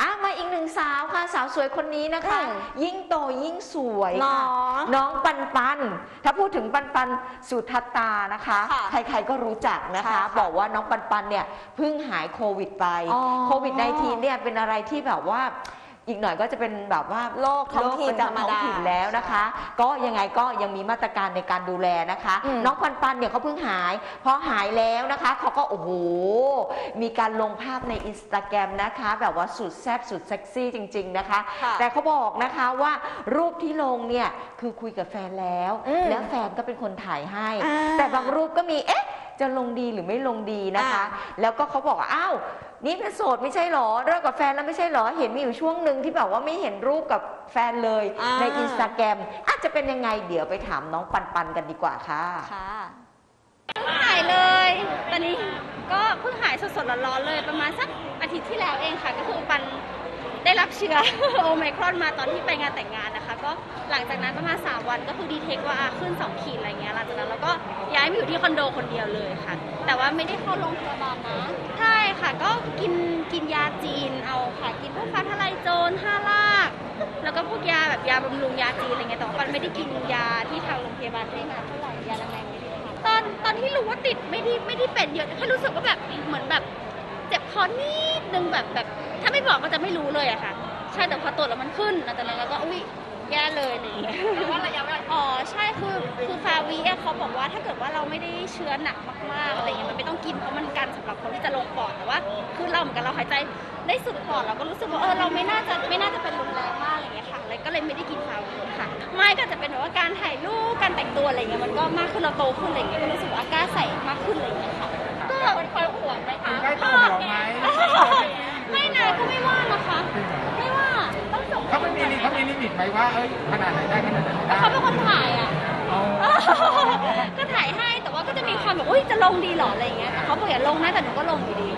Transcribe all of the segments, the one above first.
อะมาอีกหนึ่งสาวค่ะ สาวสวยคนนี้นะคะ อืมยิ่งโตยิ่งสวยหรอค่ะน้องปันปัน ถ้าพูดถึงปันปันสุทัตตานะคะ ค่ะใครๆก็รู้จักนะคะ ค่ะบอกว่าน้องปันปันเนี่ยเพิ่งหายโควิดไป อ๋อโควิด -19 เนี่ยเป็นอะไรที่แบบว่า อีกหน่อยก็จะเป็นแบบว่าโรคท้องถิ่นโรคประธรรมดาจำท้องถิ่นแล้วนะคะ ก็ยังไงก็ยังมีมาตรการในการดูแลนะคะอืมน้องปันปันเนี่ยเขาเพิ่งหายพอหายแล้วนะคะเขาก็โอ้โหมีการลงภาพในอินสตาแกรมนะคะ แบบว่าสุดแซ่บสุดเซ็กซี่จริง ๆนะคะค่ะแต่เขาบอกนะคะว่ารูปที่ลงเนี่ยคือคุยกับแฟนแล้วอืมแล้วแฟนก็เป็นคนถ่ายให้อ่าแต่บางรูปก็มีเอ๊ะจะลงดีหรือไม่ลงดีนะคะอ่าแล้วก็เขาบอกว่าอ้าว นี่เป็นโสดไม่ใช่หรอเลิกกับแฟนแล้วไม่ใช่หรอ เห็นมีอยู่ช่วงหนึ่งที่แบบว่าไม่เห็นรูปกับแฟนเลยอ่า ในอินสตาแกรมอาจจะเป็นยังไงเดี๋ยวไปถามน้องปันปันกันดีกว่าค่ะ ค่ะหายเลย ตอนนี้ก็เพิ่งหายสดๆร้อนๆเลยประมาณสักอาทิตย์ที่แล้วเองค่ะ ก็คือปัน ได้รับเชื้อ โอไมครอนมาตอนที่ไปงานแต่งงานนะคะ ก็หลังจากนั้นประมาณ3วันก็คือดีเทคว่าอะขึ้น 2 ขีดอะไรเงี้ยหลังจากนั้นเราก็ย้ายมาอยู่ที่คอนโดคนเดียวเลยค่ะ แต่ว่าไม่ได้เข้าโรงพยาบาลนะใช่ค่ะ ก็กินกินยาจีนเอาค่ะ กินพวกฟ้าทะลายโจรห้าลาก แล้วก็พวกยาแบบยาบำรุงยาจีนอะไรเงี้ยแต่ว่าปันไม่ได้กินยาที่ทางโรงพยาบาลให้มาเท่าไหร่ยาแรงๆไม่ได้ทานตอนตอนที่รู้ว่าติดไม่ได้ไม่ได้เป็นเยอะแค่รู้สึกว่าแบบเหมือนแบบเจ็บค อนิดนึงแบบแบบ ถ้าไม่บอกก็จะไม่รู้เลยอะค่ะ ใช่แต่พอตรวจแล้วมันขึ้นหลังจากนั้นเราก็อุ้ยแย่เลยอะไรอย่างเงี้ยว่าระยะเวลาอ๋อใช่คือคือฟาวีอะเขาบอกว่าถ้าเกิดว่าเราไม่ได้เชื้อหนักมากๆอะไรเงี้ยมันไม่ต้องกินเพราะมันกันสำหรับคนที่จะลงปอดแต่ว่าคือเราเหมือนกันเราหายใจได้สุดปอดเราก็รู้สึกว่าเออเราไม่น่าจะไม่น่าจะเป็นรุนแรงมากอะไรเงี้ยค่ะเลยก็เลยไม่ได้กินฟาวีค่ะไม่ก็จะเป็นแบบว่าการถ่ายรูปการแต่งตัวอะไรเงี้ยมันก็มากขึ้นเราโตขึ้นอะไรเงี้ยก็รู้สึกว่ากล้าใส่มากขึ้นอะไรเงี้ยค่ะก็คอยห่วง ว่าเอ้ยขนาดไหนได้ขนาดไหนไม่ได้เขาเป็นคนถ่ายอะ อ๋อก็ถ่ายให้แต่ว่าก็จะมีความแบบอุ้ยจะลงดีเหรออะไรอย่างเงี้ยแต่เขาบอกอย่าลงนะแต่หนูก็ลงอยู่ดี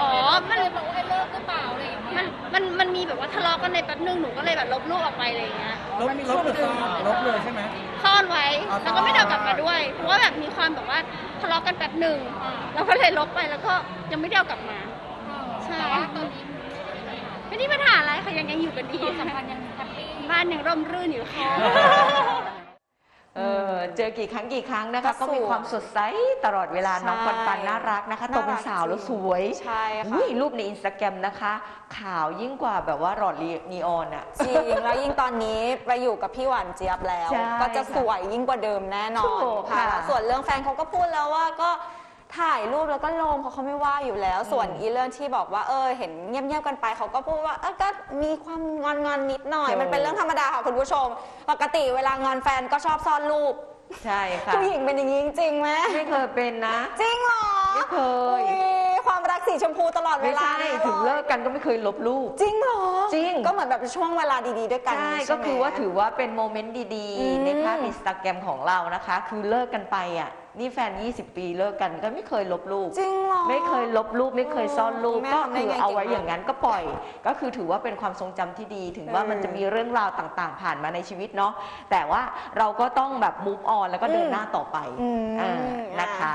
อ๋อมันเลยบอกว่าเลิกหรือเปล่าอะไรอย่างเงี้ยมันมันมันมีแบบว่าทะเลาะกันในแป๊บนึงหนูก็เลยแบบลบรูปออกไปอะไรอย่างเงี้ยลบลบหรือซ่อนลบเลยใช่ไหม ซ่อนไว้อ๋อ แล้วก็ไม่ได้เอากลับมาด้วยเพราะว่าแบบมีความแบบว่าทะเลาะกันแป๊บหนึ่งเราก็เลยลบไปแล้วก็ยังไม่ได้เอากลับมา ใช่ตอนนี้ ไม่ได้ปัญหาอะไรค่ะยังยังอยู่กันดีสัมพันธ์ยังแฮปปี้บ้านยังร่มรื่นอยู่ค่ะ เออเจอกี่ครั้งกี่ครั้งนะคะ ก็ก็มีสวยความสดใสตลอดเวลาใช่น้องปันปันน่ารักนะคะโตน่ารักเป็นสาวแล้วสวยใช่ค่ะ อุ้ยรูปในอินสตาแกรมนะคะ ขาวยิ่งกว่าแบบว่าหลอดนีออนอะ จริงแล้วยิ่งตอนนี้ไปอยู่กับพี่หวานเจี๊ยบแล้ว ใช่ก็จะสวยยิ่งกว่าเดิมแน่นอนถูกค่ะ ค่ะแล้วส่วนเรื่องแฟนเขาก็พูดแล้วว่าก็ ถ่ายรูปแล้วก็ลงเพราะเขาไม่ว่าอยู่แล้ว ส่วนอีเรื่องที่บอกว่าเออเห็นเงียบๆกันไปเขาก็พูดว่าเออก็มีความงอนๆนิดหน่อย มันเป็นเรื่องธรรมดาค่ะคุณผู้ชม ปกติเวลางอนแฟนก็ชอบซ่อนรูปใช่ค่ะ ผู้หญิงเป็นอย่างนี้จริงๆไหมไม่เคยเป็นนะ จริงเหรอไม่เคย อุ๊ความรักสีชมพูตลอดเวไม่ลาใช่แน่นอนถึงเลิกกันก็ไม่เคยลบรูป จริงเหรอจริง ก็เหมือนแบบช่วงเวลาดีๆด้วยกันใช่ไหมก็คือว่าถือว่าเป็นโมเมนต์ดีอืม ๆ ในภาพอินสตาแกรมของเรานะคะ คือเลิกกันไปอะ นี่แฟน 20 ปีเลิกกันก็ไม่เคยลบรูป จริงเหรอ ไม่เคยลบรูปไม่เคยซ่อนรูป แม่ก็ทำได้คือไงเอาไว้เก่งมากอย่างนั้นก็ปล่อย ก็คือถือว่าเป็นความทรงจำที่ดี ถึงว่าเออมันจะมีเรื่องราวต่างๆ ผ่านมาในชีวิตเนาะแต่ว่าเราก็ต้องแบบ move on แล้วก็เดินหน้าต่อไปอืมอ่านะคะ